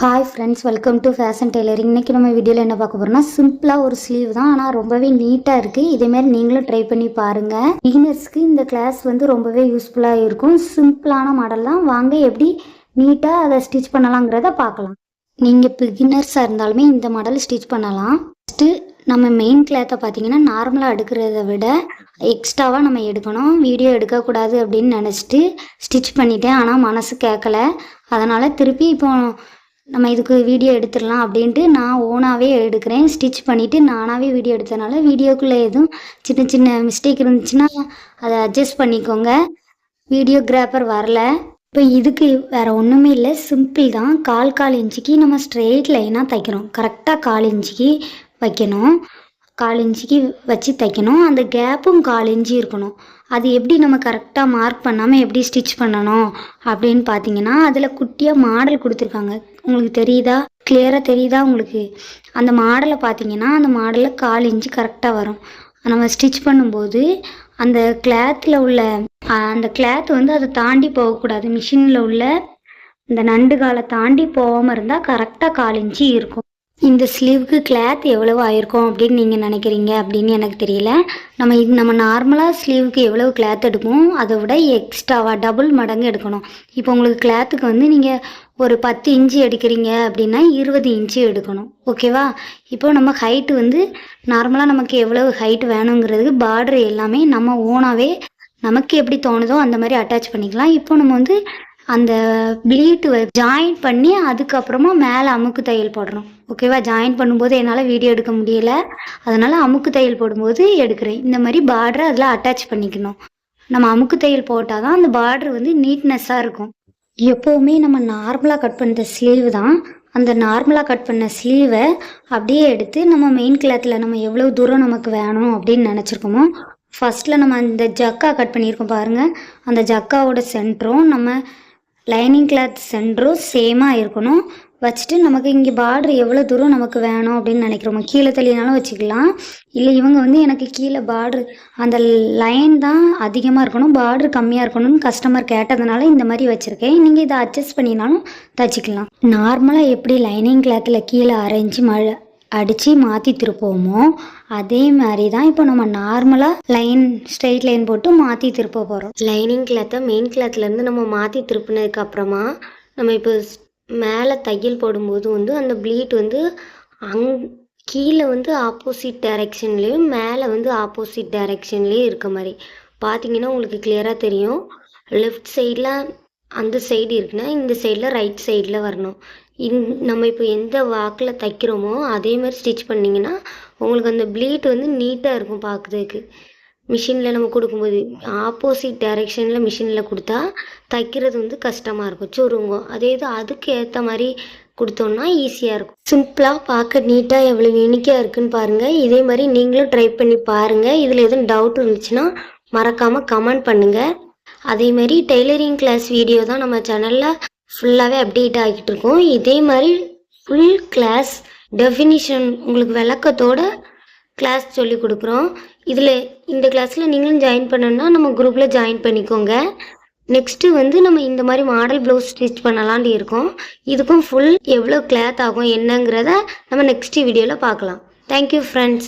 Hi friends welcome to fashion tailoring இன்றைக்கி நம்ம வீடியோவில் என்ன பார்க்க போகிறோம்னா சிம்பிளாக ஒரு ஸ்லீவ் தான் ஆனால் ரொம்பவே நீட்டாக இருக்குது இதேமாரி நீங்களும் ட்ரை பண்ணி பாருங்கள் பிகினர்ஸ்க்கு இந்த கிளாஸ் வந்து ரொம்பவே யூஸ்ஃபுல்லாக இருக்கும். சிம்பிளான மாடல் தான். வாங்க எப்படி நீட்டாக அதை ஸ்டிச் பண்ணலாங்கிறத பார்க்கலாம். நீங்கள் பிகினர்ஸாக இருந்தாலுமே இந்த மாடல் ஸ்டிச் பண்ணலாம். ஃபஸ்ட்டு நம்ம மெயின் கிளாத்தை பார்த்தீங்கன்னா நார்மலாக எடுக்கிறத விட எக்ஸ்ட்ராவாக நம்ம எடுக்கணும். வீடியோ எடுக்கக்கூடாது அப்படின்னு நினச்சிட்டு ஸ்டிச் பண்ணிட்டேன். ஆனால் மனசு கேட்கல அதனால் திருப்பி இப்போ நம்ம இதுக்கு வீடியோ எடுத்துடலாம் அப்படின்ட்டு நான் ஓனாகவே எடுக்கிறேன். ஸ்டிச் பண்ணிவிட்டு நானாகவே வீடியோ எடுத்தனால வீடியோக்குள்ளே எதுவும் சின்ன சின்ன மிஸ்டேக் இருந்துச்சுன்னா அதை அட்ஜஸ்ட் பண்ணிக்கோங்க. வீடியோகிராஃபர் வரல. இப்போ இதுக்கு வேறு ஒன்றுமே இல்லை. சிம்பிள் தான். கால் கால் இன்ச்சுக்கு நம்ம ஸ்ட்ரெயிட் லைனாக தைக்கிறோம். கரெக்டாக கால் இன்ச்சுக்கு வைக்கணும். கால் இன்ச்சுக்கு வச்சு தைக்கணும். அந்த கேப்பும் கால் இன்ச்சு இருக்கணும். அது எப்படி நம்ம கரெக்டாக மார்க் பண்ணாமல் எப்படி ஸ்டிச் பண்ணணும் அப்படின்னு பார்த்தீங்கன்னா அதில் குட்டியாக மாடல் கொடுத்துருக்காங்க. உங்களுக்கு தெரியுதா? கிளியராக தெரியுதா உங்களுக்கு? அந்த மாடலை பார்த்தீங்கன்னா அந்த மாடலில் கால் இன்ச்சு கரெக்டாக வரும். நம்ம ஸ்டிச் பண்ணும்போது அந்த கிளாத்தில் உள்ள அந்த கிளாத் வந்து அதை தாண்டி போகக்கூடாது. மிஷினில் உள்ள இந்த நண்டு காலை தாண்டி போகாமல் இருந்தால் கரெக்டாக கால் இன்ச்சு இருக்கும். இந்த ஸ்லீவுக்கு கிளாத் எவ்வளவு ஆயிருக்கும் அப்படின்னு நீங்கள் நினைக்கிறீங்க அப்படின்னு எனக்கு தெரியல. நம்ம இது நம்ம நார்மலாக ஸ்லீவுக்கு எவ்வளவு கிளாத் எடுப்போம் அதை விட எக்ஸ்ட்ராவாக டபுள் மடங்கு எடுக்கணும். இப்போ உங்களுக்கு கிளாத்துக்கு வந்து நீங்கள் ஒரு பத்து இன்ச்சு எடுக்கிறீங்க அப்படின்னா இருபது இன்ச்சு எடுக்கணும். ஓகேவா இப்போ நம்ம ஹைட்டு வந்து நார்மலாக நமக்கு எவ்வளவு ஹைட் வேணுங்கிறதுக்கு பார்டர் எல்லாமே நம்ம ஓனாகவே நமக்கு எப்படி தோணுதோ அந்த மாதிரி அட்டாச் பண்ணிக்கலாம். இப்போ நம்ம வந்து அந்த ப்ளீட்டு ஜாயின் பண்ணி அதுக்கப்புறமா மேலே அமுக்கு தையல் போடுறோம் ஓகேவா ஜாயின் பண்ணும்போது என்னால் வீடியோ எடுக்க முடியல. அதனால் அமுக்கு தையல் போடும்போது எடுக்கிறேன். இந்த மாதிரி பார்டரை அதில் அட்டாச் பண்ணிக்கணும். நம்ம அமுக்கு தையல் போட்டால் தான் அந்த பார்டர் வந்து நீட்னஸ்ஸாக இருக்கும். எப்போவுமே நம்ம நார்மலாக கட் பண்ணுற ஸ்லீவ் தான். அந்த நார்மலாக கட் பண்ண ஸ்லீவை அப்படியே எடுத்து நம்ம மெயின் கிளாத்தில் நம்ம எவ்வளோ தூரம் நமக்கு வேணும் அப்படின்னு நினச்சிருக்கோமோ ஃபஸ்ட்டில் நம்ம அந்த ஜக்கா கட் பண்ணியிருக்கோம் பாருங்கள் அந்த ஜக்காவோட சென்டரும் நம்ம லைனிங் கிளாத் சென்டரும் சேமாக இருக்கணும். வச்சுட்டு நமக்கு இங்கே பார்டர் எவ்வளோ தூரம் நமக்கு வேணும் அப்படின்னு நினைக்கிறோமோ கீழே தள்ளினாலும் வச்சுக்கலாம். இல்லை இவங்க வந்து எனக்கு கீழே பார்டர் அந்த லைன் தான் அதிகமாக இருக்கணும் பார்டர் கம்மியாக இருக்கணும்னு கஸ்டமர் கேட்டதுனால இந்த மாதிரி வச்சுருக்கேன். நீங்கள் இதை அட்ஜஸ்ட் பண்ணினாலும் தச்சுக்கலாம். நார்மலாக எப்படி லைனிங் கிளாத்தில் கீழே அரைஞ்சி மழை அடித்து மாற்றி திருப்போமோ அதே மாதிரி தான் இப்போ நம்ம நார்மலாக லைன் ஸ்ட்ரெயிட் லைன் போட்டு மாற்றி திருப்ப போகிறோம் லைனிங் கிளாத்தை மெயின் கிளாத்லேருந்து நம்ம மாற்றி திருப்பினதுக்கப்புறமா நம்ம இப்போ மேலே தையல் போடும்போது வந்து அந்த ப்ளீட் வந்து அங் கீழே வந்து ஆப்போசிட் டைரெக்ஷன்லேயும் மேலே வந்து ஆப்போசிட் டைரெக்ஷன்லேயும் இருக்க மாதிரி. பார்த்தீங்கன்னா உங்களுக்கு கிளியராக தெரியும். லெஃப்ட் சைடில் அந்த சைடு இருக்குன்னா இந்த சைடில் ரைட் சைடில் வரணும். இந் நம்ம இப்போ எந்த வாக்கில் தைக்கிறோமோ அதே மாதிரி ஸ்டிச் பண்ணிங்கன்னா உங்களுக்கு அந்த ப்ளீட் வந்து நீட்டாக இருக்கும் பார்க்குறதுக்கு மிஷினில் நம்ம கொடுக்கும்போது ஆப்போசிட் டைரெக்ஷனில் மிஷினில் கொடுத்தா தைக்கிறது வந்து கஷ்டமாக இருக்கும். சுருங்கும் அதே இது அதுக்கு ஏற்ற மாதிரி கொடுத்தோம்னா ஈஸியாக இருக்கும். சிம்பிளாக பார்க்க நீட்டாக எவ்வளோ யூனிக்காக இருக்குன்னு பாருங்கள் இதே மாதிரி நீங்களும் ட்ரை பண்ணி பாருங்கள் இதில் எதுவும் டவுட் இருந்துச்சுன்னா மறக்காமல் கமெண்ட் பண்ணுங்கள் அதே மாதிரி டெய்லரிங் கிளாஸ் வீடியோ தான் நம்ம சேனலில் ஃபுல்லாகவே அப்டேட் ஆகிட்டு இருக்கும் இதே மாதிரி ஃபுல் கிளாஸ் டெஃபினிஷன் உங்களுக்கு விளக்கத்தோட கிளாஸ் சொல்லி கொடுக்குறோம். இதில் இந்த கிளாஸில் நீங்களும் ஜாயின் பண்ணணும்னா நம்ம குரூப்பில் ஜாயின் பண்ணிக்கோங்க. நெக்ஸ்ட்டு வந்து நம்ம இந்த மாதிரி மாடல் ப்ளவுஸ் ஸ்டிச் பண்ணலான்ட்டு இருக்கோம். இதுக்கும் ஃபுல் எவ்வளோ கிளாத் ஆகும் என்னங்கிறத நம்ம நெக்ஸ்ட் வீடியோவில் பார்க்கலாம். Thank you friends